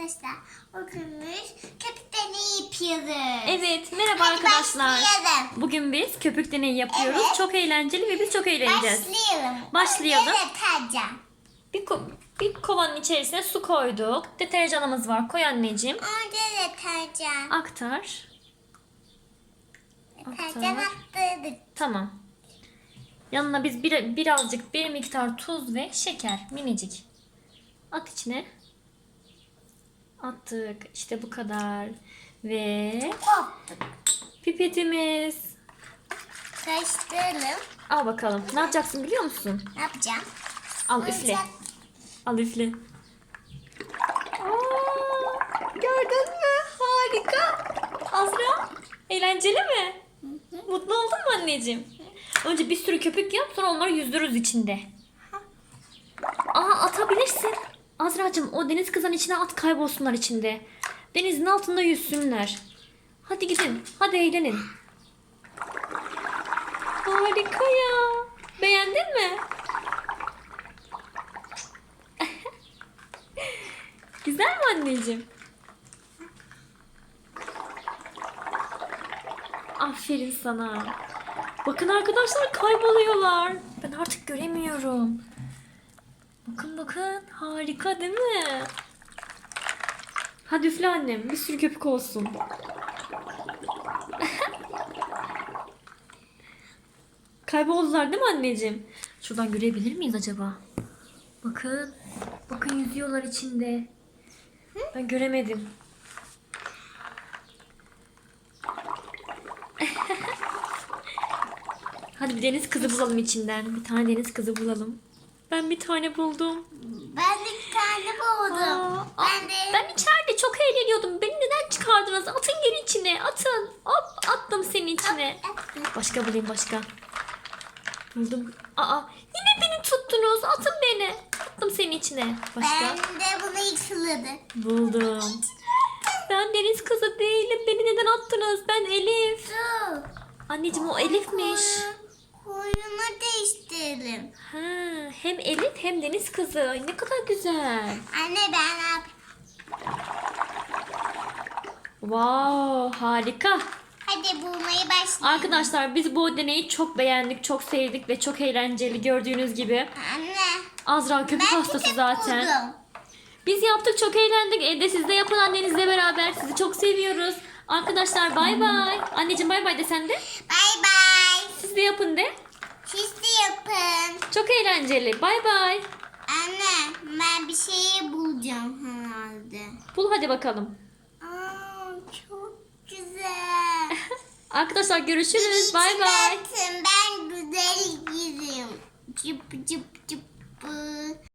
arkadaşlar. Bugünmüş köpük deneyi yapıyoruz. Evet, merhaba Hadi arkadaşlar. başlayalım. Bugün biz köpük deneyi yapıyoruz. Evet. Çok eğlenceli ve biz çok eğleneceğiz. Başlayalım. Başlayalım. Bir, ko- bir kovanın içerisine su koyduk. Deterjanımız var. Koy anneciğim. Önce de tercih. Aktar. Tercih attırdık. Tamam. Yanına biz bir, birazcık bir miktar tuz ve şeker minicik. At içine. Attık. İşte bu kadar. Ve pipetimiz. Karıştıralım. Al bakalım. Ne yapacaksın biliyor musun? Ne yapacağım? Al üfle. Al üfle. Aa, gördün mü? Harika. Azra, eğlenceli mi? Mutlu oldun mu anneciğim? Önce bir sürü köpük yap sonra onları yüzdürürüz içinde. Aa atabilirsin. Azra'cığım o deniz kızan içine at kaybolsunlar içinde. Denizin altında yüzsünler. Hadi gidin. Hadi eğlenin. Harika ya. Beğendin mi? Güzel mi anneciğim? Aferin sana. Bakın arkadaşlar kayboluyorlar. Ben artık göremiyorum. Bakın bakın harika değil mi? Hadi üfle annem bir sürü köpük olsun. Kayboldular değil mi anneciğim? Şuradan görebilir miyiz acaba? Bakın. Bakın yüzüyorlar içinde. Ben göremedim. Hadi bir deniz kızı bulalım içinden. Bir tane deniz kızı bulalım. Ben bir tane buldum. Ben de bir tane buldum. Aa, ben de Ben içeride çok eğleniyordum. Beni neden çıkardınız? Atın geri içine. Atın. Hop attım seni içine. Başka bulayım başka. Buldum. Aa yine beni tuttunuz. Atın beni. Attım senin içine. Başka. ben de bunu yıkıladı. Buldum. Ben deniz kızı değilim. Beni neden attınız? Ben Elif. Anneciğim o Elif'miş. Hem Elif hem deniz kızı. Ay, Ne kadar güzel. Anne ben ne yapayım? Wow, harika. Hadi bulmayı başlayalım. Arkadaşlar biz bu deneyi çok beğendik, çok sevdik ve çok eğlenceli gördüğünüz gibi. Anne. Azra köpük Ben hastası zaten. buldum. Biz yaptık çok eğlendik. Evde siz de yapın annenizle beraber. Sizi çok seviyoruz. Arkadaşlar bay bay. Anneciğim bay bay de sen de. Bay bay. Siz de yapın de. Siz de yapın. Çok eğlenceli. Bay bay. Anne ben bir şeyi bulacağım herhalde. Bul hadi bakalım. Aa, çok güzel. Arkadaşlar görüşürüz. Bay bay. Ben güzel gireyim. Cıp cıp cıp.